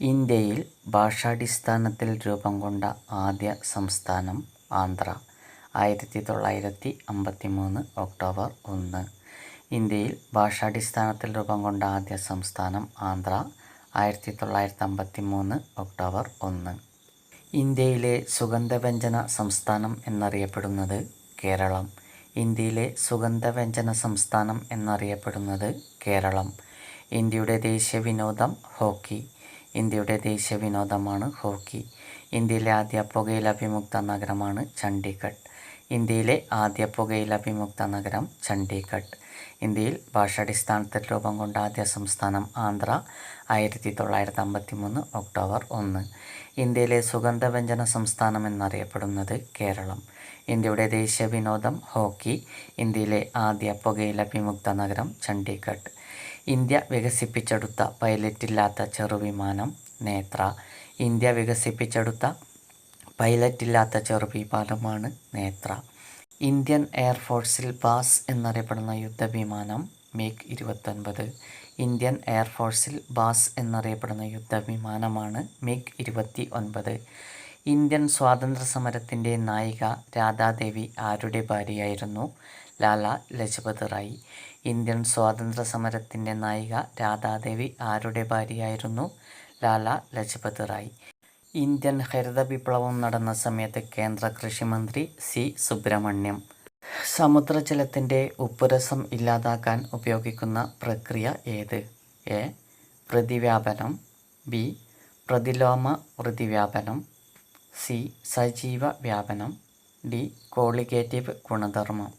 ഇന്ത്യയിൽ ഭാഷാടിസ്ഥാനത്തിൽ രൂപം കൊണ്ട ആദ്യ സംസ്ഥാനം ആന്ധ്ര. ആയിരത്തി തൊള്ളായിരത്തി അമ്പത്തി മൂന്ന് ഒക്ടോബർ ഒന്ന്. ഇന്ത്യയിൽ ഭാഷാടിസ്ഥാനത്തിൽ രൂപം കൊണ്ട ആദ്യ സംസ്ഥാനം ആന്ധ്ര. ആയിരത്തി തൊള്ളായിരത്തി അമ്പത്തി മൂന്ന് ഒക്ടോബർ ഒന്ന്. ഇന്ത്യയിലെ സുഗന്ധവ്യഞ്ജന സംസ്ഥാനം എന്നറിയപ്പെടുന്നത് കേരളം. ഇന്ത്യയിലെ സുഗന്ധവ്യഞ്ജന സംസ്ഥാനം എന്നറിയപ്പെടുന്നത് കേരളം. ഇന്ത്യയുടെ ദേശീയ വിനോദം ഹോക്കി. ഇന്ത്യയുടെ ദേശീയ വിനോദമാണ് ഹോക്കി. ഇന്ത്യയിലെ ആദ്യ പുകയില വിമുക്ത നഗരമാണ് ചണ്ഡീഗഡ്. ഇന്ത്യയിലെ ആദ്യ പുകയില വിമുക്ത നഗരം ചണ്ഡീഗഡ്. ഇന്ത്യയിൽ ഭാഷാടിസ്ഥാനത്തിൽ രൂപം കൊണ്ട ആദ്യ സംസ്ഥാനം ആന്ധ്ര ആയിരത്തി തൊള്ളായിരത്തി അമ്പത്തി മൂന്ന് ഒക്ടോബർ ഒന്ന്. ഇന്ത്യയിലെ സുഗന്ധവ്യഞ്ജന സംസ്ഥാനം എന്നറിയപ്പെടുന്നത് കേരളം. ഇന്ത്യയുടെ ദേശീയ വിനോദം ഹോക്കി. ഇന്ത്യയിലെ ആദ്യ പുകയില വിമുക്ത നഗരം ചണ്ഡീഗഡ്. ഇന്ത്യ വികസിപ്പിച്ചെടുത്ത പൈലറ്റില്ലാത്ത ചെറുവിമാനം നേത്ര. ഇന്ത്യ വികസിപ്പിച്ചെടുത്ത പൈലറ്റില്ലാത്ത ചെറുവിമാനമാണ് നേത്ര. ഇന്ത്യൻ എയർഫോഴ്സിൽ ബാസ് എന്നറിയപ്പെടുന്ന യുദ്ധവിമാനം മേക്ക് ഇരുപത്തൊൻപത്. ഇന്ത്യൻ എയർഫോഴ്സിൽ ബാസ് എന്നറിയപ്പെടുന്ന യുദ്ധവിമാനമാണ് മേക്ക് ഇരുപത്തി ഒൻപത് ഇന്ത്യൻ സ്വാതന്ത്ര്യ സമരത്തിന്റെ നായിക രാധാദേവി ആരുടെ ഭാര്യയായിരുന്നു? ലാല ലജ്പത് റായ്. ഇന്ത്യൻ സ്വാതന്ത്ര്യ സമരത്തിന്റെ നായിക രാധാദേവി ആരുടെ ഭാര്യയായിരുന്നു? ലാല ലജ്പത് റായ്. ഇന്ത്യൻ ഹരിത വിപ്ലവം നടന്ന സമയത്ത് കേന്ദ്ര കൃഷിമന്ത്രി സി സുബ്രഹ്മണ്യം. സമുദ്രജലത്തിന്റെ ഉപ്പുരസം ഇല്ലാതാക്കാൻ ഉപയോഗിക്കുന്ന പ്രക്രിയ ഏത്? എ. പ്രതിവ്യാപനം. ബി. പ്രതിലോമ പ്രതിവ്യാപനം. സി. സജീവ വ്യാപനം. ഡി. കോളിഗേറ്റീവ് ഗുണധർമ്മം.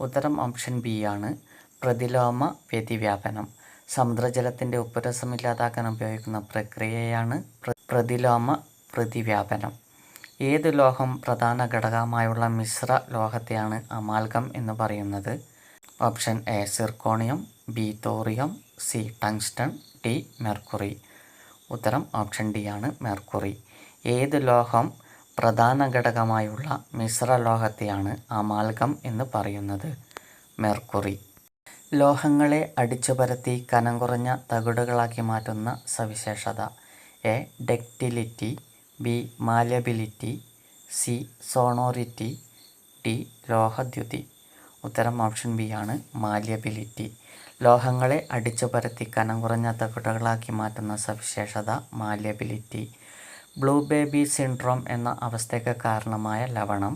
ഉത്തരം ഓപ്ഷൻ ബി ആണ്. പ്രതിലോമ വ്യതിവ്യാപനം. സമുദ്രജലത്തിന്റെ ഉപ്പുരസം ഇല്ലാതാക്കാൻ ഉപയോഗിക്കുന്ന പ്രക്രിയയാണ് പ്രതിലോമ പ്രതിവ്യാപനം. ഏത് ലോഹം പ്രധാന ഘടകമായുള്ള മിശ്ര ലോഹത്തെയാണ് അമാൽഗം എന്ന് പറയുന്നത്? Option A zirconium B thorium C tungsten D mercury. ഉത്തരം ഓപ്ഷൻ ഡി ആണ് മെർക്കുറി. ഏത് ലോഹം പ്രധാന ഘടകമായുള്ള മിശ്ര ലോഹത്തെയാണ് അമാൽഗം എന്ന് പറയുന്നത്? മെർക്കുറി. ലോഹങ്ങളെ അടിച്ചുപരത്തി കനം കുറഞ്ഞ തകിടുകളാക്കി മാറ്റുന്ന സവിശേഷത. A. Ductility B. Malleability C. Sonority D. ലോഹദ്യുതി. ഉത്തരം ഓപ്ഷൻ ബി ആണ് മാലിയബിലിറ്റി. ലോഹങ്ങളെ അടിച്ചു പരത്തി കനം കുറഞ്ഞ തകിടുകളാക്കി മാറ്റുന്ന സവിശേഷത മാലിയബിലിറ്റി. ബ്ലൂ ബേബി സിൻഡ്രോം എന്ന അവസ്ഥയ്ക്ക് കാരണമായ ലവണം.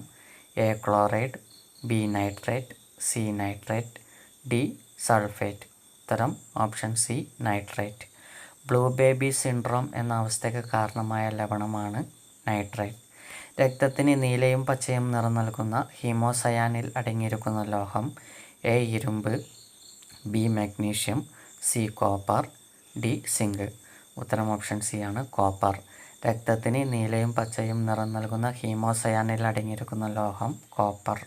A. Chloride B. Nitrate C. Nitrate D sulphate ഉത്തരം option C nitrate. Blue baby syndrome എന്ന അവസ്ഥയ്ക്ക് കാരണമായ ലവണമാണ് നൈട്രേറ്റ്. രക്തത്തിന് നീലയും പച്ചയും നിറം നൽകുന്ന ഹീമോസയാനിൽ അടങ്ങിയിരിക്കുന്ന ലോഹം എ ഇരുമ്പ് B magnesium C copper D zinc. ഉത്തരം ഓപ്ഷൻ സി ആണ് കോപ്പർ. രക്തത്തിന് നീലയും പച്ചയും നിറം നൽകുന്ന ഹീമോസയാനിൽ അടങ്ങിയിരിക്കുന്ന ലോഹം കോപ്പർ.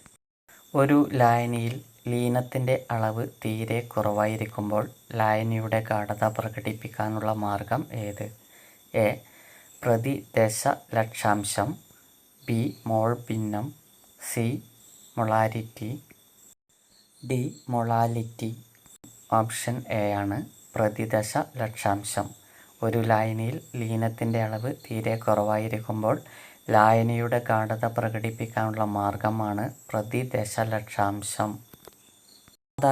ഒരു ലായനിയിൽ ലീനത്തിന്റെ അളവ് തീരെ കുറവായിരിക്കുമ്പോൾ ലായനിയുടെ ഗാഠത പ്രകടിപ്പിക്കാനുള്ള മാർഗം ഏത്? എ. പ്രതി ദശ ലക്ഷാംശം. B. Mole ഭിന്നം C. Molarity. D. Molality. Option A ആണ്. പ്രതിദശ ലക്ഷാംശം. ഒരു ലായനിയിൽ ലീനത്തിന്റെ അളവ് തീരെ കുറവായിരിക്കുമ്പോൾ ലായനിയുടെ ഗാഠത പ്രകടിപ്പിക്കാനുള്ള മാർഗമാണ് പ്രതിദശലക്ഷാംശം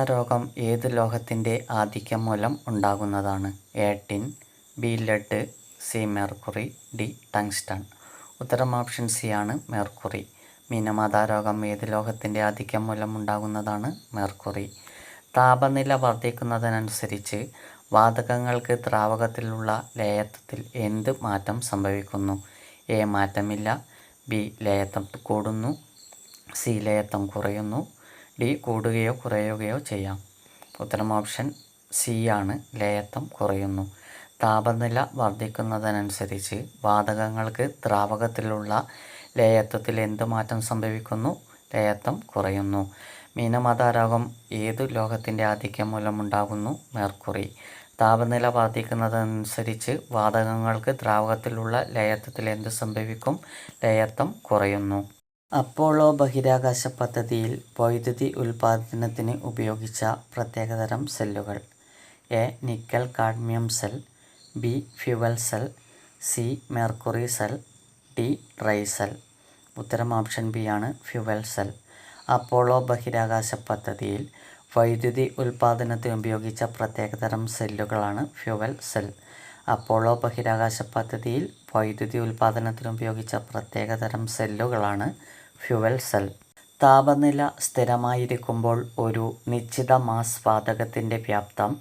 രോഗം ഏത് ലോഹത്തിന്റെ ആധിക്യം മൂലം ഉണ്ടാകുന്നതാണ്? A tin B lead C mercury D tungsten. ഉത്തരം ഓപ്ഷൻ സി ആണ് മെർക്കുറി. രോഗം ഏത് ലോഹത്തിന്റെ ആധിക്യം മൂലം ഉണ്ടാകുന്നതാണ് മെർക്കുറി. താപനില വർദ്ധിക്കുന്നതിനനുസരിച്ച് വാതകങ്ങൾക്ക് ദ്രാവകത്തിലുള്ള ലയത്വത്തിൽ എന്ത് മാറ്റം സംഭവിക്കുന്നു? എ മാറ്റമില്ല ബി ലേയത്വം കൂടുന്നു സി ലേയത്വം കുറയുന്നു ഡി കൂടുകയോ കുറയുകയോ ചെയ്യാം. ഉത്തരം ഓപ്ഷൻ സി ആണ്. ലേയത്വം കുറയുന്നു. താപനില വർദ്ധിക്കുന്നതിനനുസരിച്ച് വാതകങ്ങൾക്ക് ദ്രാവകത്തിലുള്ള ലേയത്വത്തിൽ എന്ത് മാറ്റം സംഭവിക്കുന്നു? ലേയത്വം കുറയുന്നു. മീനമതാരോഗം ഏതു ലോഹത്തിന്റെ ആധിക്യം മൂലമുണ്ടാകുന്നു? മേർക്കുറി. താപനില വർദ്ധിക്കുന്നതനുസരിച്ച് വാതകങ്ങൾക്ക് ദ്രാവകത്തിലുള്ള ലേയത്വത്തിൽ എന്ത് സംഭവിക്കും? ലേയത്വം കുറയുന്നു. അപ്പോളോ ബഹിരാകാശ പദ്ധതിയിൽ വൈദ്യുതി ഉൽപ്പാദനത്തിന് ഉപയോഗിച്ച പ്രത്യേകതരം സെല്ലുകൾ. A. Nickel cadmium cell B. Fuel cell C. Mercury cell D. Dry cell. ഉത്തരം ഓപ്ഷൻ ബി ആണ് ഫ്യുവൽ സെൽ. അപ്പോളോ ബഹിരാകാശ പദ്ധതിയിൽ വൈദ്യുതി ഉൽപ്പാദനത്തിന് ഉപയോഗിച്ച പ്രത്യേകതരം സെല്ലുകളാണ് ഫ്യുവൽ സെൽ. അപ്പോളോ ബഹിരാകാശ പദ്ധതിയിൽ വൈദ്യുതി ഉൽപ്പാദനത്തിന് ഉപയോഗിച്ച പ്രത്യേകതരം സെല്ലുകളാണ് ഫ്യുവൽ സെൽ. താപനില സ്ഥിരമായിരിക്കുമ്പോൾ ഒരു നിശ്ചിത മാസ് വാതകത്തിന്റെ വ്യാപ്തം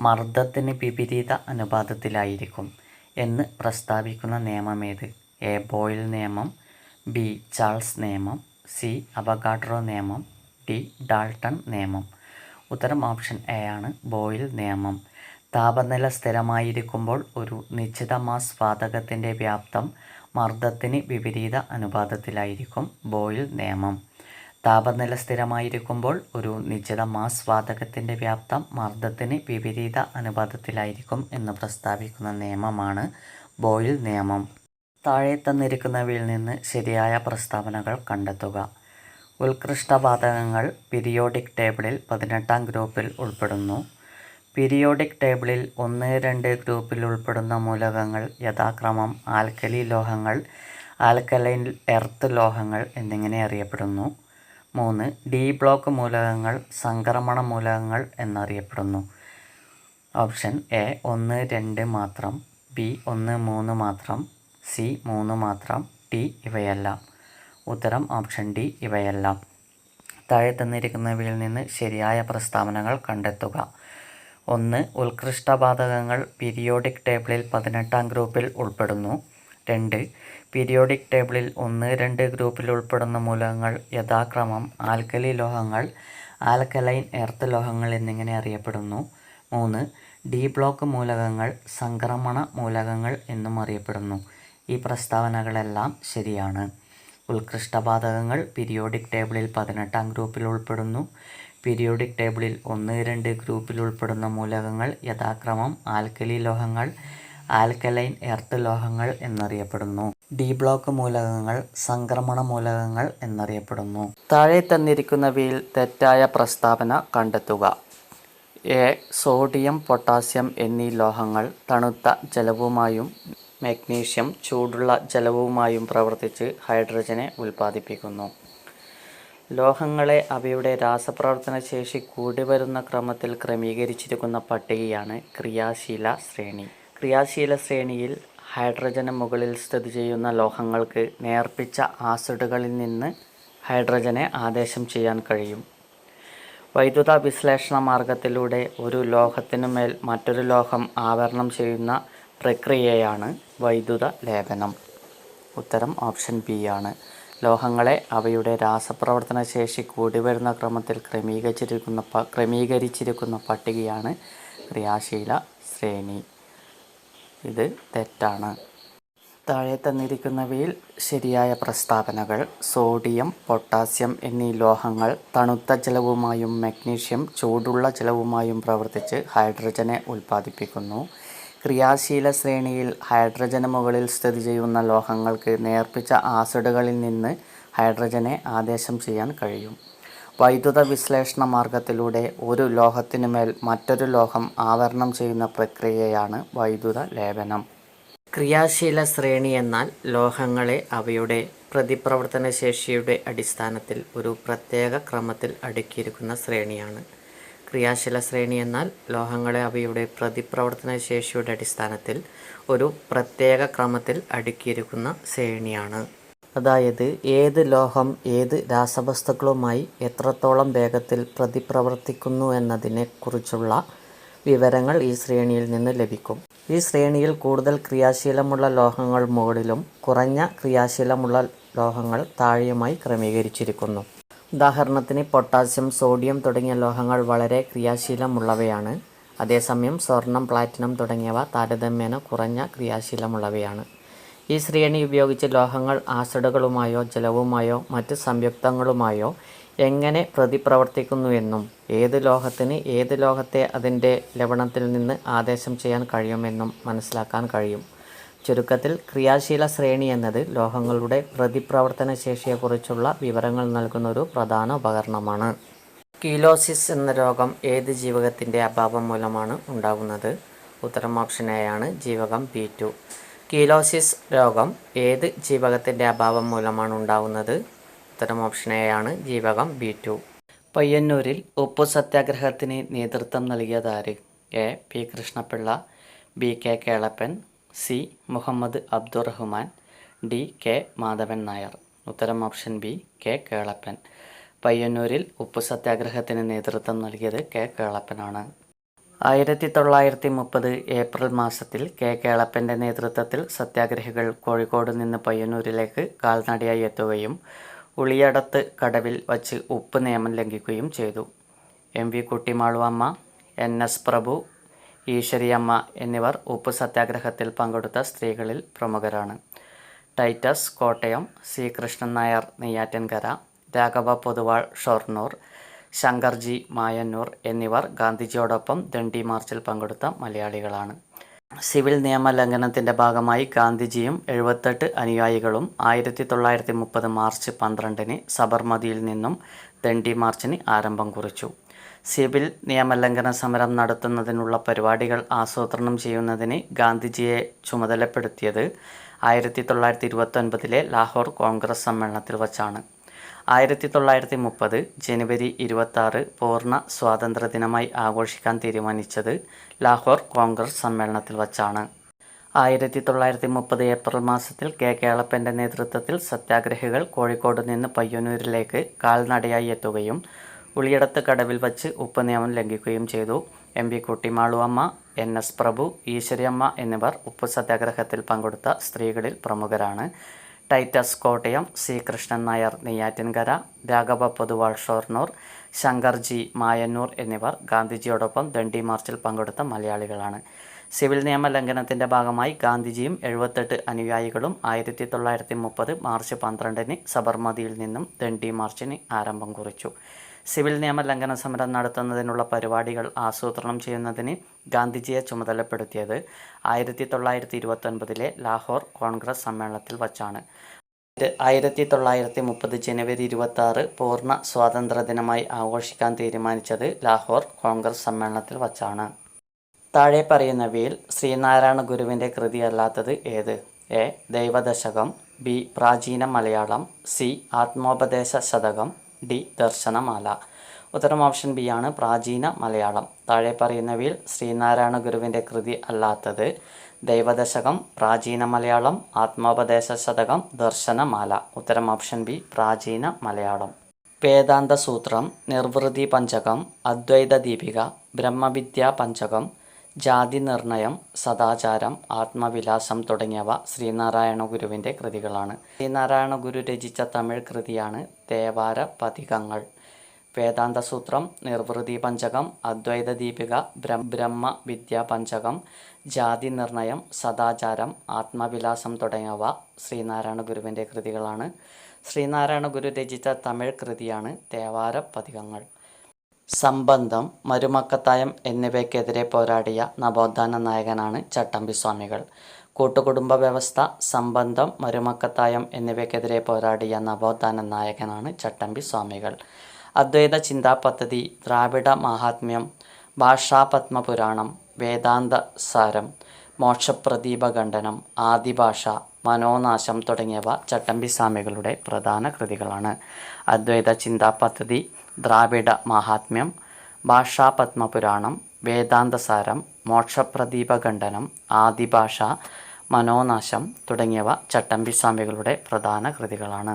മർദ്ദത്തിന് വിപരീത അനുപാതത്തിലായിരിക്കും എന്ന് പ്രസ്താവിക്കുന്ന നിയമമേത്? എ. ബോയിൽ നിയമം ബി. ചാൾസ് നിയമം സി. അവഗാഡ്രോ നിയമം ഡി. ഡാൾട്ടൺ നിയമം. ഉത്തരം ഓപ്ഷൻ എ ആണ് ബോയിൽ നിയമം. താപനില സ്ഥിരമായിരിക്കുമ്പോൾ ഒരു നിശ്ചിത മാസ് വാതകത്തിന്റെ വ്യാപ്തം മർദ്ദത്തിന് വിപരീത അനുപാതത്തിലായിരിക്കും ബോയിൽ നിയമം. താപനില സ്ഥിരമായിരിക്കുമ്പോൾ ഒരു നിശ്ചിത മാസ് വാതകത്തിന്റെ വ്യാപ്തം മർദ്ദത്തിന് വിപരീത അനുപാതത്തിലായിരിക്കും എന്ന് പ്രസ്താവിക്കുന്ന നിയമമാണ് ബോയിൽ നിയമം. താഴെ തന്നിരിക്കുന്നവയിൽ നിന്ന് ശരിയായ പ്രസ്താവനകൾ കണ്ടെത്തുക. ഉത്കൃഷ്ടവാതകങ്ങൾ പിരിയോഡിക് ടേബിളിൽ പതിനെട്ടാം ഗ്രൂപ്പിൽ ഉൾപ്പെടുന്നു. പീരിയോഡിക് ടേബിളിൽ ഒന്ന് രണ്ട് ഗ്രൂപ്പിൽ ഉൾപ്പെടുന്ന മൂലകങ്ങൾ യഥാക്രമം ആൽക്കലി ലോഹങ്ങൾ ആൽക്കലൈൻ എർത്ത് ലോഹങ്ങൾ എന്നിങ്ങനെ അറിയപ്പെടുന്നു. മൂന്ന് ഡി ബ്ലോക്ക് മൂലകങ്ങൾ സംക്രമണ മൂലകങ്ങൾ എന്നറിയപ്പെടുന്നു. ഓപ്ഷൻ എ ഒന്ന് രണ്ട് മാത്രം ബി ഒന്ന് മൂന്ന് മാത്രം സി മൂന്ന് മാത്രം ഡി ഇവയെല്ലാം. ഉത്തരം ഓപ്ഷൻ ഡി ഇവയെല്ലാം. താഴെ തന്നിരിക്കുന്നവയിൽ നിന്ന് ശരിയായ പ്രസ്താവനകൾ കണ്ടെത്തുക. ഒന്ന് ഉത്കൃഷ്ടവാതകങ്ങൾ പീരിയോഡിക് ടേബിളിൽ പതിനെട്ടാം ഗ്രൂപ്പിൽ ഉൾപ്പെടുന്നു. രണ്ട് പീരിയോഡിക് ടേബിളിൽ ഒന്ന് രണ്ട് ഗ്രൂപ്പിൽ ഉൾപ്പെടുന്ന മൂലകങ്ങൾ യഥാക്രമം ആൽക്കലി ലോഹങ്ങൾ ആൽക്കലൈൻ എർത്ത് ലോഹങ്ങൾ എന്നിങ്ങനെ അറിയപ്പെടുന്നു. മൂന്ന് ഡി ബ്ലോക്ക് മൂലകങ്ങൾ സംക്രമണ മൂലകങ്ങൾ എന്നും അറിയപ്പെടുന്നു. ഈ പ്രസ്താവനകളെല്ലാം ശരിയാണ്. ഉത്കൃഷ്ടവാതകങ്ങൾ പീരിയോഡിക് ടേബിളിൽ പതിനെട്ടാം ഗ്രൂപ്പിൽ ഉൾപ്പെടുന്നു. പീരിയോഡിക് ടേബിളിൽ ഒന്ന് രണ്ട് ഗ്രൂപ്പിൽ ഉൾപ്പെടുന്ന മൂലകങ്ങൾ യഥാക്രമം ആൽക്കലി ലോഹങ്ങൾ ആൽക്കലൈൻ എർത്ത് ലോഹങ്ങൾ എന്നറിയപ്പെടുന്നു. ഡി ബ്ലോക്ക് മൂലകങ്ങൾ സംക്രമണ മൂലകങ്ങൾ എന്നറിയപ്പെടുന്നു. താഴെ തന്നിരിക്കുന്നവയിൽ തെറ്റായ പ്രസ്താവന കണ്ടെത്തുക. എ സോഡിയം പൊട്ടാസ്യം എന്നീ ലോഹങ്ങൾ തണുത്ത ജലവുമായും മഗ്നീഷ്യം ചൂടുള്ള ജലവുമായും പ്രവർത്തിച്ച് ഹൈഡ്രജനെ ഉൽപ്പാദിപ്പിക്കുന്നു. ലോഹങ്ങളെ അവയുടെ രാസപ്രവർത്തന ശേഷി കൂടിവരുന്ന ക്രമത്തിൽ ക്രമീകരിച്ചിരിക്കുന്ന പട്ടികയാണ് ക്രിയാശീല ശ്രേണി. ക്രിയാശീല ശ്രേണിയിൽ ഹൈഡ്രജന് മുകളിൽ സ്ഥിതി ചെയ്യുന്ന ലോഹങ്ങൾക്ക് നേർപ്പിച്ച ആസിഡുകളിൽ നിന്ന് ഹൈഡ്രജനെ ആദേശം ചെയ്യാൻ കഴിയും. വൈദ്യുത വിശ്ലേഷണ മാർഗത്തിലൂടെ ഒരു ലോഹത്തിനു മേൽ മറ്റൊരു ലോഹം ആവരണം ചെയ്യുന്ന പ്രക്രിയയാണ് വൈദ്യുത ലേപനം. ഉത്തരം ഓപ്ഷൻ ബി ആണ്. ലോഹങ്ങളെ അവയുടെ രാസപ്രവർത്തന ശേഷി കൂടി വരുന്ന ക്രമത്തിൽ ക്രമീകരിച്ചിരിക്കുന്ന ക്രമീകരിച്ചിരിക്കുന്ന പട്ടികയാണ് ക്രിയാശീല ശ്രേണി. ഇത് തെറ്റാണ്. താഴെ തന്നിരിക്കുന്നവയിൽ ശരിയായ പ്രസ്താവനകൾ സോഡിയം പൊട്ടാസ്യം എന്നീ ലോഹങ്ങൾ തണുത്ത ജലവുമായും മഗ്നീഷ്യം ചൂടുള്ള ജലവുമായും പ്രവർത്തിച്ച് ഹൈഡ്രജനെ ഉൽപ്പാദിപ്പിക്കുന്നു. ക്രിയാശീല ശ്രേണിയിൽ ഹൈഡ്രജന് മുകളിൽ സ്ഥിതി ചെയ്യുന്ന ലോഹങ്ങൾക്ക് നേർപ്പിച്ച ആസിഡുകളിൽ നിന്ന് ഹൈഡ്രജനെ ആദേശം ചെയ്യാൻ കഴിയും. വൈദ്യുത വിശ്ലേഷണ മാർഗത്തിലൂടെ ഒരു ലോഹത്തിനുമേൽ മറ്റൊരു ലോഹം ആവരണം ചെയ്യുന്ന പ്രക്രിയയാണ് വൈദ്യുത ലേപനം. ക്രിയാശീല ശ്രേണി എന്നാൽ ലോഹങ്ങളെ അവയുടെ പ്രതിപ്രവർത്തന ശേഷിയുടെ അടിസ്ഥാനത്തിൽ ഒരു പ്രത്യേക ക്രമത്തിൽ അടുക്കിയിരിക്കുന്ന ശ്രേണിയാണ്. ക്രിയാശീല ശ്രേണി എന്നാൽ ലോഹങ്ങളെ അവയുടെ പ്രതിപ്രവർത്തന ശേഷിയുടെ അടിസ്ഥാനത്തിൽ ഒരു പ്രത്യേക ക്രമത്തിൽ അടുക്കിയിരിക്കുന്ന ശ്രേണിയാണ്. അതായത് ഏത് ലോഹം ഏത് രാസവസ്തുക്കളുമായി എത്രത്തോളം വേഗത്തിൽ പ്രതിപ്രവർത്തിക്കുന്നു എന്നതിനെക്കുറിച്ചുള്ള വിവരങ്ങൾ ഈ ശ്രേണിയിൽ നിന്ന് ലഭിക്കും. ഈ ശ്രേണിയിൽ കൂടുതൽ ക്രിയാശീലമുള്ള ലോഹങ്ങൾ മുകളിലും കുറഞ്ഞ ക്രിയാശീലമുള്ള ലോഹങ്ങൾ താഴെയുമായി ക്രമീകരിച്ചിരിക്കുന്നു. ഉദാഹരണത്തിന് പൊട്ടാസ്യം സോഡിയം തുടങ്ങിയ ലോഹങ്ങൾ വളരെ ക്രിയാശീലമുള്ളവയാണ്. അതേസമയം സ്വർണം പ്ലാറ്റിനം തുടങ്ങിയവ താരതമ്യേന കുറഞ്ഞ ക്രിയാശീലമുള്ളവയാണ്. ഈ ശ്രേണി ഉപയോഗിച്ച് ലോഹങ്ങൾ ആസിഡുകളുമായോ ജലവുമായോ മറ്റ് സംയുക്തങ്ങളുമായോ എങ്ങനെ പ്രതിപ്രവർത്തിക്കുന്നുവെന്നും ഏത് ലോഹത്തിന് ഏത് ലോഹത്തെ അതിന്റെ ലവണത്തിൽ നിന്ന് ആദേശം ചെയ്യാൻ കഴിയുമെന്നും മനസ്സിലാക്കാൻ കഴിയും. ചുരുക്കത്തിൽ ക്രിയാശീല ശ്രേണി എന്നത് ലോഹങ്ങളുടെ പ്രതിപ്രവർത്തന ശേഷിയെക്കുറിച്ചുള്ള വിവരങ്ങൾ നൽകുന്ന ഒരു പ്രധാന ഉപകരണമാണ്. കീലോസിസ് എന്ന രോഗം ഏത് ജീവകത്തിന്റെ അഭാവം മൂലമാണ് ഉണ്ടാകുന്നത് ഉത്തരം ഓപ്ഷൻ എ ആണ് ജീവകം ബി ടു. കീലോസിസ് രോഗം ഏത് ജീവകത്തിന്റെ അഭാവം മൂലമാണ് ഉണ്ടാകുന്നത് ഉത്തരം ഓപ്ഷൻ എ ആണ് ജീവകം ബി ടു. പയ്യന്നൂരിൽ ഉപ്പു സത്യാഗ്രഹത്തിന് നേതൃത്വം നൽകിയതാര് A. P. Krishna Pillai B. K. Kelappan C Muhammad Abdurahman D K Madhavan Nair. ഉത്തരം ഓപ്ഷൻ ബി കെ കേളപ്പൻ. പയ്യന്നൂരിൽ ഉപ്പു സത്യാഗ്രഹത്തിന് നേതൃത്വം നൽകിയത് കെ കേളപ്പനാണ്. ആയിരത്തി തൊള്ളായിരത്തി മുപ്പത് ഏപ്രിൽ മാസത്തിൽ കെ കേളപ്പന്റെ നേതൃത്വത്തിൽ സത്യാഗ്രഹികൾ കോഴിക്കോട് നിന്ന് പയ്യന്നൂരിലേക്ക് കാൽനടയായി എത്തുകയും ഉളിയടത്ത് കടവിൽ വച്ച് ഉപ്പ് നിയമം ലംഘിക്കുകയും ചെയ്തു. M V Kuttimalu Amma N S Prabhu Eeswariamma എന്നിവർ ഉപ്പ് സത്യാഗ്രഹത്തിൽ പങ്കെടുത്ത സ്ത്രീകളിൽ പ്രമുഖരാണ്. ടൈറ്റസ് കോട്ടയം സി കൃഷ്ണൻ നായർ നെയ്യാറ്റൻകര രാഘവ പൊതുവാൾ ഷൊർണൂർ ശങ്കർജി മായന്നൂർ എന്നിവർ ഗാന്ധിജിയോടൊപ്പം ദണ്ഡി മാർച്ചിൽ പങ്കെടുത്ത മലയാളികളാണ്. സിവിൽ നിയമ ലംഘനത്തിന്റെ ഭാഗമായി ഗാന്ധിജിയും എഴുപത്തെട്ട് അനുയായികളും ആയിരത്തി തൊള്ളായിരത്തി മുപ്പത് മാർച്ച് പന്ത്രണ്ടിന് സബർമതിയിൽ നിന്നും ദണ്ഡി മാർച്ചിന് ആരംഭം കുറിച്ചു. സിവിൽ നിയമലംഘന സമരം നടത്തുന്നതിനുള്ള പരിപാടികൾ ആസൂത്രണം ചെയ്യുന്നതിന് ഗാന്ധിജിയെ ചുമതലപ്പെടുത്തിയത് ആയിരത്തി തൊള്ളായിരത്തി ഇരുപത്തൊൻപതിലെ ലാഹോർ കോൺഗ്രസ് സമ്മേളനത്തിൽ വച്ചാണ്. ആയിരത്തി തൊള്ളായിരത്തി മുപ്പത് ജനുവരി ഇരുപത്താറ് പൂർണ സ്വാതന്ത്ര്യ ദിനമായി ആഘോഷിക്കാൻ തീരുമാനിച്ചത് ലാഹോർ കോൺഗ്രസ് സമ്മേളനത്തിൽ വച്ചാണ്. ആയിരത്തി തൊള്ളായിരത്തി മുപ്പത് ഏപ്രിൽ മാസത്തിൽ കെ കേളപ്പന്റെ നേതൃത്വത്തിൽ സത്യാഗ്രഹികൾ കോഴിക്കോട് നിന്ന് പയ്യന്നൂരിലേക്ക് കാൽനടയായി എത്തുകയും ഉളിയടത്ത് കടവിൽ വച്ച് ഉപ്പ് നിയമം ലംഘിക്കുകയും ചെയ്തു. M P Kuttimalu Amma N S Prabhu Eeswariamma എന്നിവർ ഉപ്പ് സത്യാഗ്രഹത്തിൽ പങ്കെടുത്ത സ്ത്രീകളിൽ പ്രമുഖരാണ്. ടൈറ്റസ് കോട്ടയം സി കൃഷ്ണൻ നായർ നെയ്യാറ്റിൻകര രാഘവ പൊതുവാൾ ഷോർണൂർ ശങ്കർജി മായന്നൂർ എന്നിവർ ഗാന്ധിജിയോടൊപ്പം ദണ്ഡി മാർച്ചിൽ പങ്കെടുത്ത മലയാളികളാണ്. സിവിൽ നിയമ ലംഘനത്തിന്റെ ഭാഗമായി ഗാന്ധിജിയും എഴുപത്തെട്ട് അനുയായികളും ആയിരത്തി തൊള്ളായിരത്തി മുപ്പത് മാർച്ച് പന്ത്രണ്ടിന് സബർമതിയിൽ നിന്നും ദണ്ഡി മാർച്ചിന് ആരംഭം കുറിച്ചു. സിവിൽ നിയമ ലംഘന സമരം നടത്തുന്നതിനുള്ള പരിപാടികൾ ആസൂത്രണം ചെയ്യുന്നതിന് ഗാന്ധിജിയെ ചുമതലപ്പെടുത്തിയത് ആയിരത്തി തൊള്ളായിരത്തി ഇരുപത്തൊൻപതിലെ ലാഹോർ കോൺഗ്രസ് സമ്മേളനത്തിൽ വച്ചാണ്. ആയിരത്തി തൊള്ളായിരത്തി മുപ്പത് ജനുവരി ഇരുപത്തി ആറ് പൂർണ സ്വാതന്ത്ര്യ ദിനമായി ആഘോഷിക്കാൻ തീരുമാനിച്ചത് ലാഹോർ കോൺഗ്രസ് സമ്മേളനത്തിൽ വച്ചാണ്. താഴെ പറയുന്നവയിൽ ശ്രീനാരായണ ഗുരുവിന്റെ കൃതിയല്ലാത്തത് ഏത്? A. Daivadasakam B. Prachina Malayalam C. Atmopadesa Satakam D Darsanamala. ഉത്തരം ഓപ്ഷൻ ബി ആണ് പ്രാചീന മലയാളം. താഴെ പറയുന്നവയിൽ ശ്രീനാരായണ ഗുരുവിന്റെ കൃതി അല്ലാത്തത് ദൈവദശകം പ്രാചീന മലയാളം ആത്മോപദേശ ശതകം ദർശനമാല. ഉത്തരം ഓപ്ഷൻ ബി പ്രാചീന മലയാളം. വേദാന്ത സൂത്രം നിർവൃതി പഞ്ചകം അദ്വൈത ദീപിക ബ്രഹ്മവിദ്യാ പഞ്ചകം ജാതി നിർണയം സദാചാരം ആത്മവിലാസം തുടങ്ങിയവ ശ്രീനാരായണ ഗുരുവിന്റെ കൃതികളാണ്. ശ്രീനാരായണ ഗുരു രചിച്ച തമിഴ് കൃതിയാണ് ദേവാര പതികങ്ങൾ. വേദാന്തസൂത്രം നിർവൃതി പഞ്ചകം അദ്വൈത ദീപിക ബ്രഹ്മ വിദ്യാ പഞ്ചകം ജാതി നിർണയം സദാചാരം ആത്മവിലാസം തുടങ്ങിയവ ശ്രീനാരായണ ഗുരുവിന്റെ കൃതികളാണ്. ശ്രീനാരായണ ഗുരു രചിച്ച തമിഴ് കൃതിയാണ് ദേവാര പതികങ്ങൾ. സംബന്ധം മരുമക്കത്തായം എന്നിവയ്ക്കെതിരെ പോരാടിയ നവോത്ഥാന നായകനാണ് ചട്ടമ്പി സ്വാമികൾ. കൂട്ടുകുടുംബ വ്യവസ്ഥ സംബന്ധം മരുമക്കത്തായം എന്നിവയ്ക്കെതിരെ പോരാടിയ നവോത്ഥാന നായകനാണ് ചട്ടമ്പി സ്വാമികൾ. അദ്വൈത ചിന്താ പദ്ധതി ദ്രാവിഡ മാഹാത്മ്യം ഭാഷാപത്മപുരാണം വേദാന്ത സാരം മോക്ഷപ്രദീപഖണ്ഡനം ആദിഭാഷ മനോനാശം തുടങ്ങിയവ ചട്ടമ്പി സ്വാമികളുടെ പ്രധാന കൃതികളാണ്. അദ്വൈത ചിന്താ പദ്ധതി ദ്രാവിഡ മാഹാത്മ്യം ഭാഷാപത്മപുരാണം വേദാന്തസാരം മോക്ഷപ്രദീപഖണ്ഡനം ആദിഭാഷ മനോനാശം തുടങ്ങിയവ ചട്ടമ്പി സ്വാമികളുടെ പ്രധാന കൃതികളാണ്.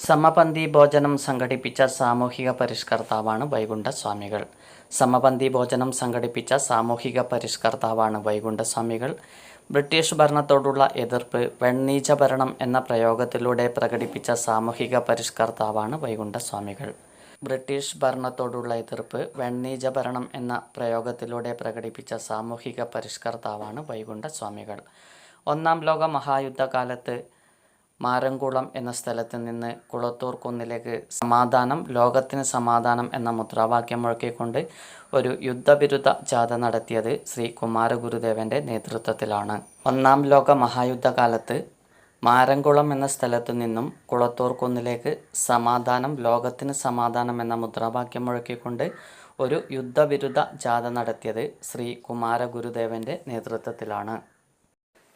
സമപന്തി ഭോജനം സംഘടിപ്പിച്ച സാമൂഹിക പരിഷ്കർത്താവാണ് വൈകുണ്ഠ സ്വാമികൾ സമപന്തി ഭോജനം സംഘടിപ്പിച്ച സാമൂഹിക പരിഷ്കർത്താവാണ് വൈകുണ്ഠ സ്വാമികൾ ബ്രിട്ടീഷ് ഭരണത്തോടുള്ള എതിർപ്പ് വെണ്ണീച്ച ഭരണം എന്ന പ്രയോഗത്തിലൂടെ പ്രകടിപ്പിച്ച സാമൂഹിക പരിഷ്കർത്താവാണ് വൈകുണ്ഠസ്വാമികൾ. ബ്രിട്ടീഷ് ഭരണത്തോടുള്ള എതിർപ്പ് വെണ്ണീജ ഭരണം എന്ന പ്രയോഗത്തിലൂടെ പ്രകടിപ്പിച്ച സാമൂഹിക പരിഷ്കർത്താവാണ് വൈകുണ്ഠസ്വാമികൾ. ഒന്നാം ലോക മഹായുദ്ധകാലത്ത് മാരംകുളം എന്ന സ്ഥലത്ത് നിന്ന് കുളത്തൂർ കുന്നിലേക്ക് സമാധാനം ലോകത്തിന് സമാധാനം എന്ന മുദ്രാവാക്യം മുഴക്കിക്കൊണ്ട് ഒരു യുദ്ധവിരുദ്ധ ജാഥ നടത്തിയത് ശ്രീ കുമാരഗുരുദേവന്റെ നേതൃത്വത്തിലാണ്. ഒന്നാം ലോക മഹായുദ്ധകാലത്ത് മാരംകുളം എന്ന സ്ഥലത്തു നിന്നും കുളത്തൂർ കുന്നിലേക്ക് സമാധാനം ലോകത്തിന് സമാധാനം എന്ന മുദ്രാവാക്യം മുഴക്കിക്കൊണ്ട് ഒരു യുദ്ധവിരുദ്ധ ജാഥ നടത്തിയത് ശ്രീ കുമാരഗുരുദേവന്റെ നേതൃത്വത്തിലാണ്.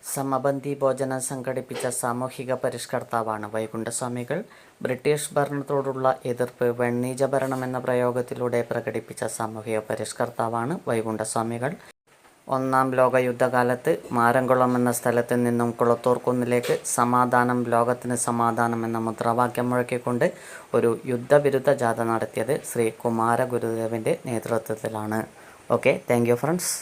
സമബന്ധി ഭോജനം സംഘടിപ്പിച്ച സാമൂഹിക പരിഷ്കർത്താവാണ് വൈകുണ്ഠസ്വാമികൾ. ബ്രിട്ടീഷ് ഭരണത്തോടുള്ള എതിർപ്പ് വെണ്ണീജ ഭരണം എന്ന പ്രയോഗത്തിലൂടെ പ്രകടിപ്പിച്ച സാമൂഹിക പരിഷ്കർത്താവാണ് വൈകുണ്ഠസ്വാമികൾ. ഒന്നാം ലോക യുദ്ധകാലത്ത് മാരംകുളം എന്ന സ്ഥലത്ത് നിന്നും കുളത്തൂർ കുന്നിലേക്ക് സമാധാനം ലോകത്തിന് സമാധാനം എന്ന മുദ്രാവാക്യം മുഴക്കിക്കൊണ്ട് ഒരു യുദ്ധവിരുദ്ധ ജാഥ നടത്തിയത് ശ്രീ കുമാര ഗുരുദേവിന്റെ നേതൃത്വത്തിലാണ്. Okay thank friends.